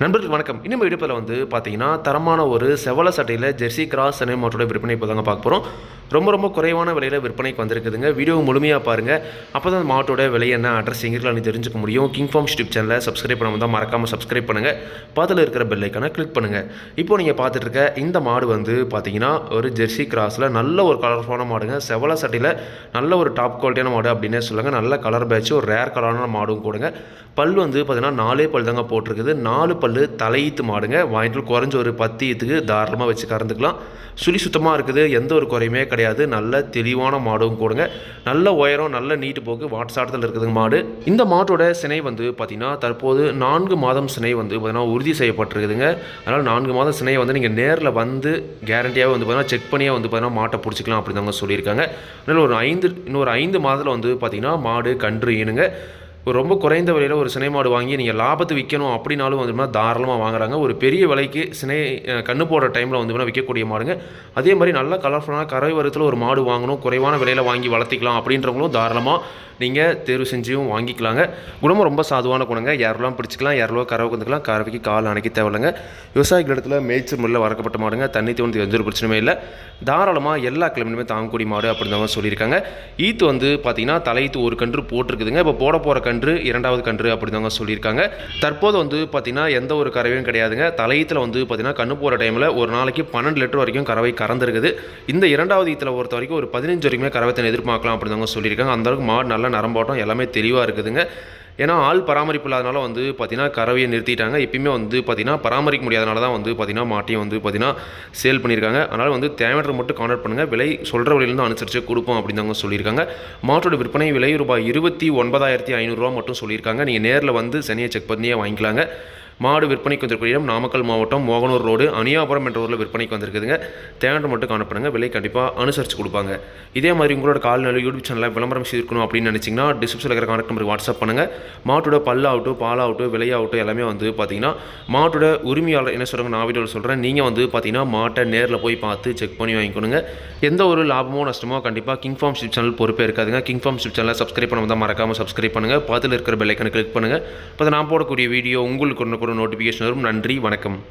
நண்பர்களுக்கு வணக்கம். இன்னும் விடுப்பில் வந்து பார்த்தீங்கன்னா தரமான ஒரு செவல சட்டையில் ஜெர்சி கிராஸ் சென்னை மாட்டோட விற்பனை இப்போ தாங்க பார்க்க போகிறோம் ரொம்ப ரொம்ப குறைவான விலையில் விற்பனைக்கு வந்திருக்குதுங்க. வீடியோ முழுமையாக பாருங்கள் அப்போ தான் அந்த மாட்டோட விலை என்ன அட்ரஸ் எங்கிருக்கலாம் நீ தெரிஞ்சுக்க முடியும்? கிங் ஃபார்ம் யூடியூப் சேனலை சப்ஸ்கிரைப் பண்ணாமல் தான் மறக்காமல் சப்ஸ்கிரைப் பண்ணுங்கள் பாத்தில் இருக்கிற பெல்லைக்கான கிளிக் பண்ணுங்கள் இப்போ நீங்கள் பார்த்துட்டு இருக்க இந்த மாடு வந்து பார்த்தீங்கன்னா ஒரு ஜெர்சி கிராஸில் நல்ல ஒரு கலர்ஃபுல்லான மாடுங்க. செவல சட்டையில் நல்ல ஒரு டாப் குவாலிட்டியான மாடு அப்படின்னே சொல்லுங்கள் நல்ல கலர் பேட்ச் ஒரு ரேர் கலரான மாடும் கூடுங்க பல் வந்து பார்த்தீங்கன்னா நாலே பல் தாங்க போட்டிருக்குது. நாலு பல் தலையீத்து மாடுங்க. வாங்கிட்டு குறைஞ்ச ஒரு பத்து ஈத்துக்கு தாராளமாக வச்சு கறந்துக்கலாம். சுழி சுத்தமாக இருக்குது. எந்த ஒரு குறையுமே கிடையாது. கிடையாது. நல்ல தெளிவான மாடும் கூடுங்க. நல்ல உயரம் நல்ல நீட்டு போக்கு வாட்ஸாட்டத்தில் இருக்குதுங்க மாடு. இந்த மாட்டோட சினை வந்து பார்த்திங்கன்னா தற்போது நான்கு மாதம் சினை வந்து பார்த்தீங்கன்னா உறுதி செய்யப்பட்டிருக்குதுங்க. அதனால் நான்கு மாதம் சினையை வந்து நீங்கள் நேரில் வந்து கேரண்டியாக வந்து பார்த்தீங்கன்னா செக் பண்ணியே வந்து பார்த்தீங்கன்னா மாட்டை பிடிச்சிக்கலாம் அப்படின்னு அவங்க சொல்லியிருக்காங்க. அதனால் ஒரு ஐந்து இன்னொரு ஐந்து மாதத்தில் வந்து பார்த்திங்கன்னா மாடு கன்று ஈனுங்க. ஒரு ரொம்ப குறைந்த விலையில் ஒரு சினை மாடு வாங்கி நீங்கள் லாபத்து விற்கணும் அப்படின்னாலும் வந்து தாராளமாக வாங்குறாங்க. ஒரு பெரிய விலைக்கு சினை கண்ணு போடுற டைமில் வந்து விற்கக்கூடிய மாடுங்க. அதே மாதிரி நல்ல கலர்ஃபுல்லான கரை வரத்தில் ஒரு மாடு வாங்கணும் குறைவான விலையில் வாங்கி வளர்த்திக்கலாம் அப்படின்றவங்களும் தாராளமாக நீங்கள் தேர்வு செஞ்சும் வாங்கிக்கலாங்க. குணமும் ரொம்ப சாதுவான குணங்க. யாரெல்லாம் பிடிச்சிக்கலாம் யாரெல்லாம் கறவை வந்துக்கலாம் கறவைக்கு கால் அணைக்க தேவையில்லைங்க. விவசாயிகள் இடத்துல மேய்ச்சல் முறையில் வளர்க்கப்பட்ட மாடுங்க. தண்ணி தோணுது எந்த ஒரு பிரச்சனையுமே இல்லை. தாராளமாக எல்லா கிழமையுமே தாங்கக்கூடிய மாடு அப்படின்னு சொல்லியிருக்காங்க. ஈத்து வந்து பார்த்தீங்கன்னா தலையீத்து ஒரு கன்று போட்டிருக்குதுங்க. இப்போ போட போகிற கன்று கன்று இரண்டாவது கன்று அப்படிதாங்க சொல்லியிருக்காங்க. தற்போது வந்து பார்த்தீங்கன்னா எந்த ஒரு கறவையும் கிடையாதுங்க. தலையத்தில் வந்து பார்த்தீங்கன்னா கண்ணு போகிற டைமில் ஒரு நாளைக்கு பன்னெண்டு லிட்டர் வரைக்கும் கறவை கறந்துருக்குது. இந்த இரண்டாவது ஈத்தில் பொறுத்த வரைக்கும் ஒரு பதினஞ்சு வரைக்குமே கறவைத்தனை எதிர்பார்க்கலாம் அப்படிதாங்க சொல்லியிருக்காங்க. அந்த அளவுக்கு மாடு நல்லா நரம்பாட்டம் எல்லாமே தெளிவாக இருக்குதுங்க. ஏன்னா ஆள் பராமரிப்பு இல்லாதனால வந்து பார்த்தீங்கன்னா கறவையை நிறுத்திட்டாங்க. எப்பயுமே வந்து பார்த்தீங்கன்னா பராமரிக்க முடியாதனால தான் வந்து பார்த்தீங்கன்னா மாட்டையும் வந்து பார்த்தீங்கன்னா சேல் பண்ணியிருக்காங்க. அதனால் வந்து தேவையான மட்டும் கான்டாக்ட் பண்ணுங்கள் விலை சொல்கிற விலையிலேருந்து அனுசரித்து கொடுப்போம் அப்படின்னு தாங்க சொல்லியிருக்காங்க. மாட்டோட விற்பனை விலை ரூபாய் இருபத்தி ஒன்பதாயிரத்தி ஐநூறுரூவா மட்டும் சொல்லியிருக்காங்க. நீங்கள் நேரில் வந்து சனியை செக் பண்ணியே வாங்கிக்கலாங்க. மாடு விற்பனைக்கு வந்திருக்கிற இடம் நாமக்கல் மாவட்டம் மோகனூர் ரோடு. அணியாபுரம் என்ற ஊரில் விற்பனைக்கு வந்திருக்குதுங்க. தேவையான மட்டும் காணப்படுங்க. விலை கண்டிப்பாக அனுசரித்து கொடுப்பாங்க. இதே மாதிரி உங்களோட கால்நடை யூடியூப் சேனலில் விளம்பரம் செய்திருக்கணும் அப்படின்னு நினச்சிங்கன்னா டிஸ்கிரிப்ஷனில் இருக்கிற கான்டாக்ட் நம்பருக்கு வாட்ஸ்அப் பண்ணுங்கள் மாட்டோட பல்லாகட்டும் பாலாகட்டும் விலையாகட்டும் எல்லாமே வந்து பார்த்தீங்கன்னா மாட்டோட உரிமையாளர் என்ன சொல்கிறாங்க நான் வீடியோவில் சொல்கிறேன் நீங்கள் வந்து பார்த்தீங்கன்னா மாட்டை நேரில் போய் பார்த்து செக் பண்ணி வாங்கிக்கணுங்க. எந்த ஒரு லாபமோ நஷ்டமோ கண்டிப்பாக கிங் ஃபார்ம் ஷிப் சேனல் பொறுப்பே இருக்காதுங்க. கிங் ஃபார்ம் ஷிப் சேனலை சப்ஸ்கிரைப் பண்ண வந்தால் மறக்காமல் சப்ஸ்கிரைப் பண்ணுங்கள் பதில் இருக்கிற பெல்லைக்கனை கிளிக் பண்ணுங்கள் இப்போ நான் போடக்கூடிய வீடியோ உங்களுக்கு ஒன்று கூட நோட்டிஃபிகேஷன் வரும். நன்றி வணக்கம்.